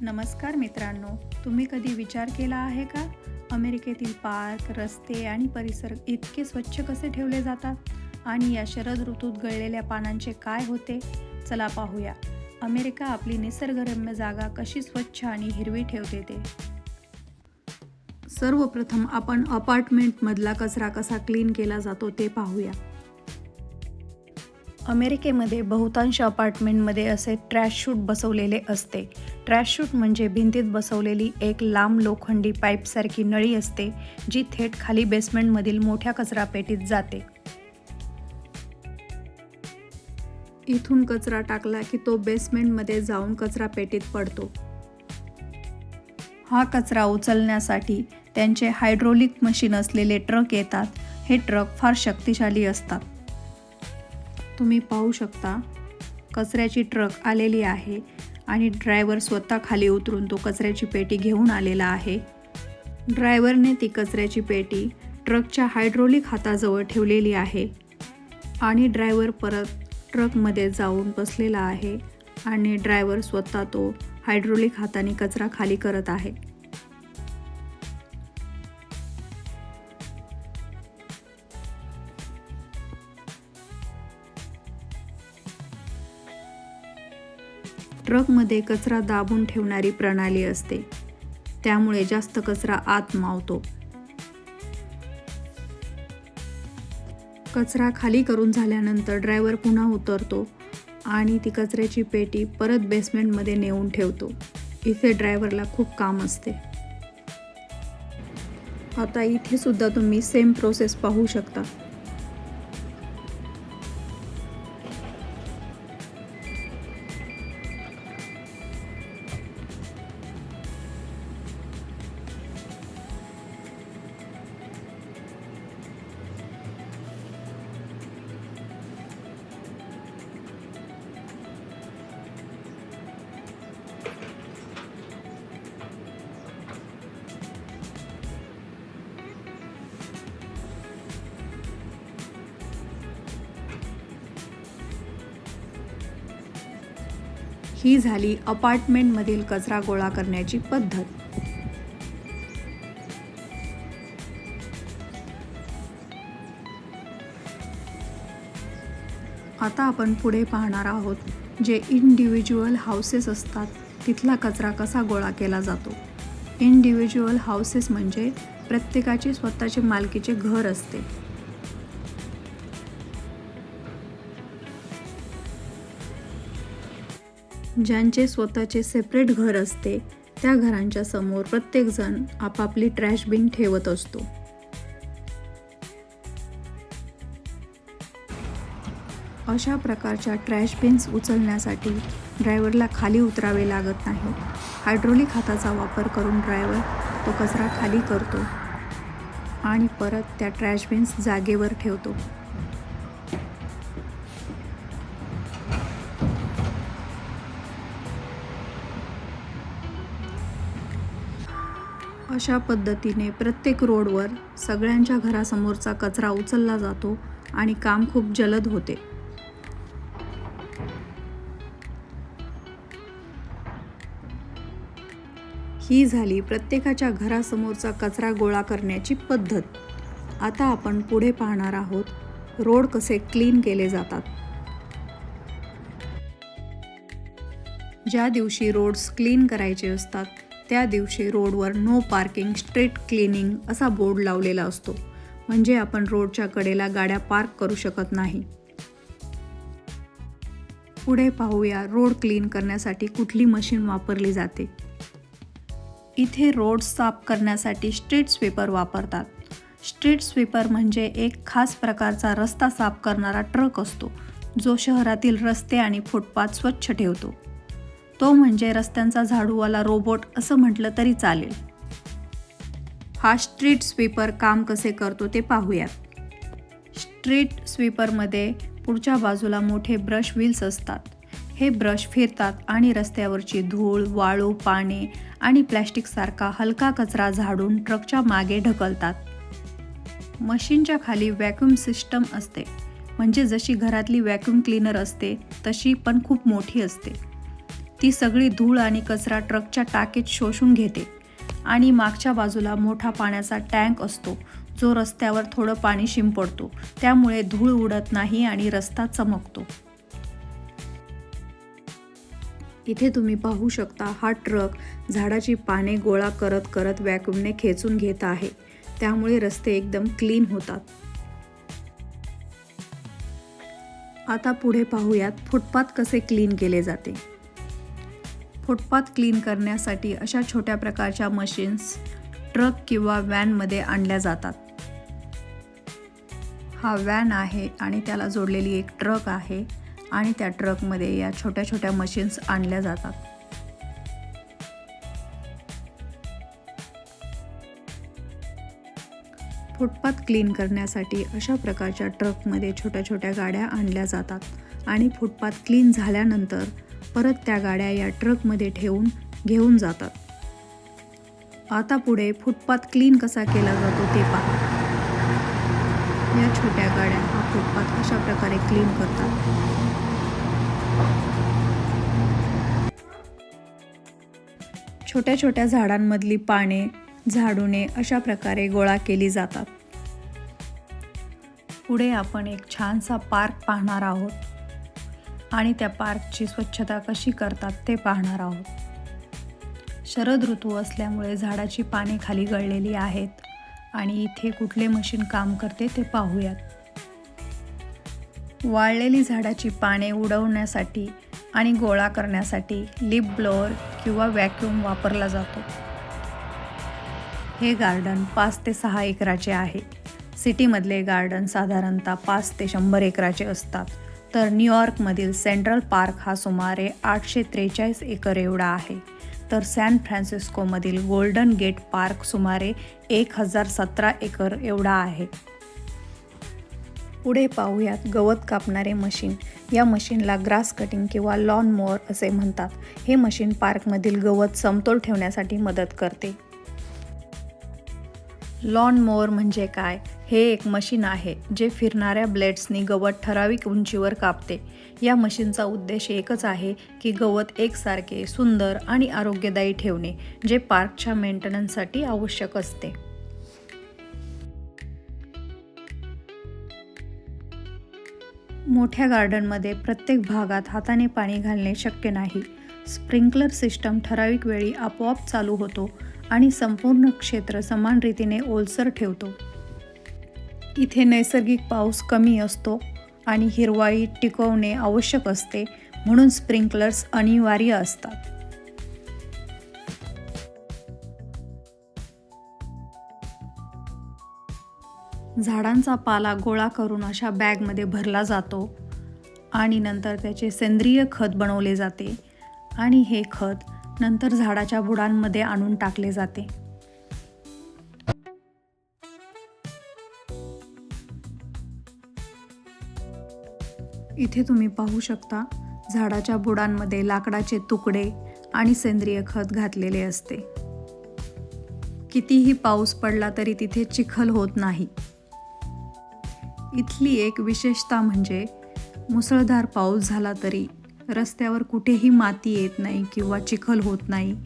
नमस्कार मित्रांनो तुम्ही कधी विचार केला आहे का? अमेरिकेतील पार्क रस्ते आणि परिसर इतके स्वच्छ कसे ठेवले जातात? आणि या शरद ऋतूत गळलेल्या पानांचे काय होते? चला पाहूया. अमेरिका आपली निसर्गरम्य जागा कशी स्वच्छ आणि हिरवी ठेवते ते. सर्वप्रथम आपण अपार्टमेंटमधला कचरा कसा क्लीन केला जातो ते पाहूया. अमेरिकेमध्ये बहुतांश अपार्टमेंटमध्ये असे ट्रॅश शूट बसवलेले असते. ट्रॅश शूट म्हणजे भिंतीत बसवलेली एक लांब लोखंडी पाईपसारखी नळी असते जी थेट खाली बेसमेंटमधील मोठ्या कचरापेटीत जाते. इथून कचरा टाकला की तो बेसमेंटमध्ये जाऊन कचरापेटीत पडतो. हा कचरा उचलण्यासाठी त्यांचे हायड्रोलिक मशीन असलेले ट्रक येतात. हे ट्रक फार शक्तिशाली असतात. तुम्ही पाहू शकता कचऱ्याची ट्रक आलेली आहे आणि ड्रायव्हर स्वतः खाली उतरून तो कचऱ्याची पेटी घेऊन आलेला आहे. ड्रायव्हरने ती कचऱ्याची पेटी ट्रकच्या हायड्रोलिक हाताजवळ ठेवलेली आहे आणि ड्रायव्हर परत ट्रकमध्ये जाऊन बसलेला आहे आणि ड्रायव्हर स्वतः तो हायड्रोलिक हाताने कचरा खाली करत आहे. ट्रकमध्ये कचरा दाबून ठेवणारी प्रणाली असते. त्यामुळे जास्त कचरा आत मावतो. कचरा खाली करून झाल्यानंतर ड्रायव्हर पुन्हा उतरतो आणि ती कचऱ्याची पेटी परत बेसमेंटमध्ये नेऊन ठेवतो. इथे ड्रायव्हरला खूप काम असते. आता इथे सुद्धा तुम्ही सेम प्रोसेस पाहू शकता. ही झाली अपार्टमेंटमधील कचरा गोळा करण्याची पद्धत. आता आपण पुढे पाहणार आहोत जे इंडिव्हिज्युअल हाऊसेस असतात तिथला कचरा कसा गोळा केला जातो. इंडिव्हिज्युअल हाऊसेस म्हणजे प्रत्येकाचे स्वतःचे मालकीचे घर असते. ज्यांचे स्वतःचे सेपरेट घर असते त्या घरांच्या समोर प्रत्येकजण आपापली ट्रॅश बिन ठेवत असतो. अशा प्रकारच्या ट्रॅश बिन्स उचलण्यासाठी ड्रायव्हरला खाली उतरावे लागत नाही. हायड्रोलिक हाताचा वापर करून ड्रायव्हर तो कचरा खाली करतो आणि परत त्या ट्रॅश बिन्स जागेवर ठेवतो. अशा पद्धतीने प्रत्येक रोडवर सगळ्यांच्या घरासमोरचा कचरा उचलला जातो आणि काम खूप जलद होते. ही झाली प्रत्येकाच्या घरासमोरचा कचरा गोळा करण्याची पद्धत. आता आपण पुढे पाहणार आहोत रोड कसे क्लीन केले जातात. ज्या दिवशी रोड्स क्लीन करायचे असतात त्या दिवशी रोडवर नो पार्किंग स्ट्रीट क्लिनिंग असा बोर्ड लावलेला असतो. म्हणजे आपण रोडच्या कडेला गाड्या पार्क करू शकत नाही. पुढे पाहूया रोड क्लीन करण्यासाठी कुठली मशीन वापरली जाते. इथे रोड साफ करण्यासाठी स्ट्रीट स्वीपर वापरतात. स्ट्रीट स्वीपर म्हणजे एक खास प्रकारचा रस्ता साफ करणारा ट्रक असतो जो शहरातील रस्ते आणि फुटपाथ स्वच्छ ठेवतो. तो म्हणजे रस्त्यांचा झाडूवाला रोबोट असं म्हटलं तरी चालेल. हा स्ट्रीट स्वीपर काम कसे करतो ते पाहूयात. स्ट्रीट स्वीपरमध्ये पुढच्या बाजूला मोठे ब्रश व्हील्स असतात. हे ब्रश फिरतात आणि रस्त्यावरची धूळ वाळू पाने आणि प्लॅस्टिकसारखा हलका कचरा झाडून ट्रकच्या मागे ढकलतात. मशीनच्या खाली व्हॅक्यूम सिस्टम असते. म्हणजे जशी घरातली व्हॅक्यूम क्लीनर असते तशी पण खूप मोठी असते. ती सगळी धूळ आणि कचरा ट्रकच्या टाकीत शोषून घेते. आणि मागच्या बाजूला मोठा पाण्याचा टँक असतो. जो रस्त्यावर थोडं पाणी शिंपडतो. त्यामुळे धूळ उडत नाही आणि रस्ता चमकतो. इथे तुम्ही पाहू शकता हा ट्रक झाडाची पाने गोळा करत करत वॅक्यूमने खेचून घेत आहे. त्यामुळे रस्ते एकदम क्लीन होतात. आता पुढे पाहूयात फुटपाथ कसे क्लीन केले जाते. फुटपाथ क्लीन करण्यासाठी अशा छोट्या प्रकारच्या मशीन्स ट्रक किंवा व्हॅनमध्ये आणल्या जातात. हा व्हॅन आहे आणि त्याला जोडलेली एक ट्रक आहे आणि त्या ट्रकमध्ये या छोट्या छोट्या मशीन्स आणल्या जातात. फुटपाथ क्लीन करण्यासाठी अशा प्रकारच्या ट्रकमध्ये छोट्या छोट्या गाड्या आणल्या जातात आणि फुटपाथ क्लीन झाल्यानंतर परत त्या गाड्या या ट्रकमध्ये ठेवून घेऊन जातात. आता पुढे फुटपाथ क्लीन कसा केला जातो ते पहा. या छोट्या गाड्या हा फुटपाथ अशा प्रकारे क्लीन करतात. छोट्या छोट्या झाडांमधली पाने झाडूने अशा प्रकारे गोळा केली जातात. पुढे आपण एक छानसा पार्क पाहणार आहोत. आणि त्या पार्कची स्वच्छता कशी करतात ते पाहणार आहोत. शरद ऋतू असल्यामुळे झाडाची पाने खाली गळलेली आहेत आणि इथे कुठले मशीन काम करते ते पाहूयात. वाळलेली झाडाची पाने उडवण्यासाठी आणि गोळा करण्यासाठी लिप ब्लोअर किंवा व्हॅक्युम वापरला जातो. हे गार्डन पाच ते सहा एकराचे आहे. सिटीमधले गार्डन साधारणतः पाच ते शंभर एकराचे असतात. तर न्यूयॉर्कमधील सेंट्रल पार्क हा सुमारे आठशे त्रेचाळीस एकर एवढा आहे. तर सॅन फ्रान्सिस्कोमधील गोल्डन गेट पार्क सुमारे एक हजार सतरा एकर एवढा आहे. पुढे पाहूयात गवत कापणारे मशीन. या मशीनला ग्रास कटिंग किंवा लॉन मोअर असे म्हणतात. हे मशीन पार्कमधील गवत समतोल ठेवण्यासाठी मदत करते. लॉन मोअर म्हणजे काय? हे एक मशीन आहे जे फिरणाऱ्या ब्लेड्सनी गवत ठराविक उंचीवर कापते. या मशीनचा उद्देश एकच आहे की गवत एकसारखे सुंदर आणि आरोग्यदायी ठेवणे जे पार्कच्या मेंटेनन्ससाठी आवश्यक असते. मोठ्या गार्डनमध्ये प्रत्येक भागात हाताने पाणी घालणे शक्य नाही. स्प्रिंकलर सिस्टम ठराविक वेळी आपोआप चालू होतो आणि संपूर्ण क्षेत्र समान रीतीने ओलसर ठेवतो. इथे नैसर्गिक पाऊस कमी असतो आणि हिरवाई टिकवणे आवश्यक असते म्हणून स्प्रिंकलर्स अनिवार्य असतात. झाडांचा पाला गोळा करून अशा बॅगमध्ये भरला जातो आणि नंतर त्याचे सेंद्रिय खत बनवले जाते आणि हे खत नंतर झाडाच्या बुडांमध्ये आणून टाकले जाते. इथे तुम्ही पाहू शकता झाडाच्या बुडांमध्ये लाकडाचे तुकडे आणि सेंद्रिय खत घातलेले असते. कितीही पाऊस पडला तरी तिथे चिखल होत नाही. इथली एक विशेषता म्हणजे मुसळधार पाऊस झाला तरी रस्त्यावर कुठेही माती येत नाही किंवा चिखल होत नाही.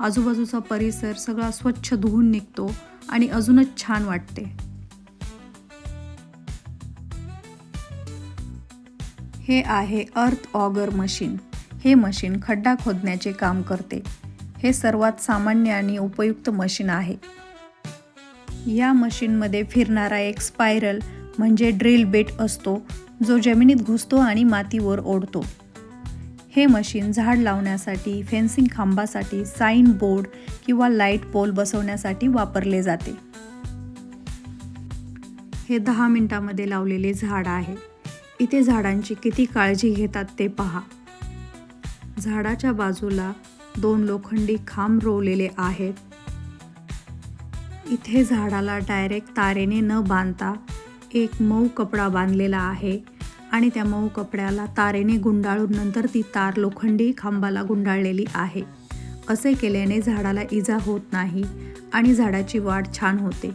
आजूबाजूचा परिसर सगळा स्वच्छ धुवून निघतो आणि अजूनच छान वाटते. हे आहे अर्थ ऑगर मशीन. हे मशीन खड्डा खोदण्याचे काम करते. हे सर्वात सामान्य आणि उपयुक्त मशीन आहे. या मशीनमध्ये फिरणारा एक स्पायरल म्हणजे ड्रिल बेट असतो जो जमिनीत घुसतो आणि मातीवर ओढतो. हे मशीन झाड लावण्यासाठी फेन्सिंग खांबासाठी साईन बोर्ड किंवा लाइट पोल बसवण्यासाठी वापरले जाते. हे दहा मिनिटामध्ये लावलेले झाड आहे. इथे झाडांची किती काळजी घेतात ते पहा. झाडाच्या बाजूला दोन लोखंडी खांब रोवलेले आहेत. इथे झाडाला डायरेक्ट तारेने न बांधता एक मऊ कपडा बांधलेला आहे आणि त्या मऊ कपड्याला तारेने गुंडाळून नंतर ती तार लोखंडी खांबाला गुंडाळलेली आहे. असे केल्याने झाडाला इजा होत नाही आणि झाडाची वाढ छान होते.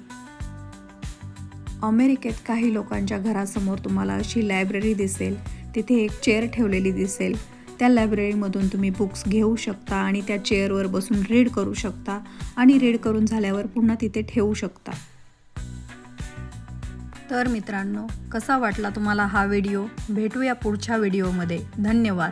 अमेरिकेत काही लोकांच्या घरासमोर तुम्हाला अशी लायब्ररी दिसेल. तिथे एक चेअर ठेवलेली दिसेल. त्या लायब्ररीमधून तुम्ही बुक्स घेऊ शकता आणि त्या चेअरवर बसून रीड करू शकता आणि रीड करून झाल्यावर पुन्हा तिथे ठेवू शकता. तर मित्रांनो कसा वाटला तुम्हाला हा व्हिडिओ? भेटूया पुढच्या व्हिडिओमध्ये. धन्यवाद.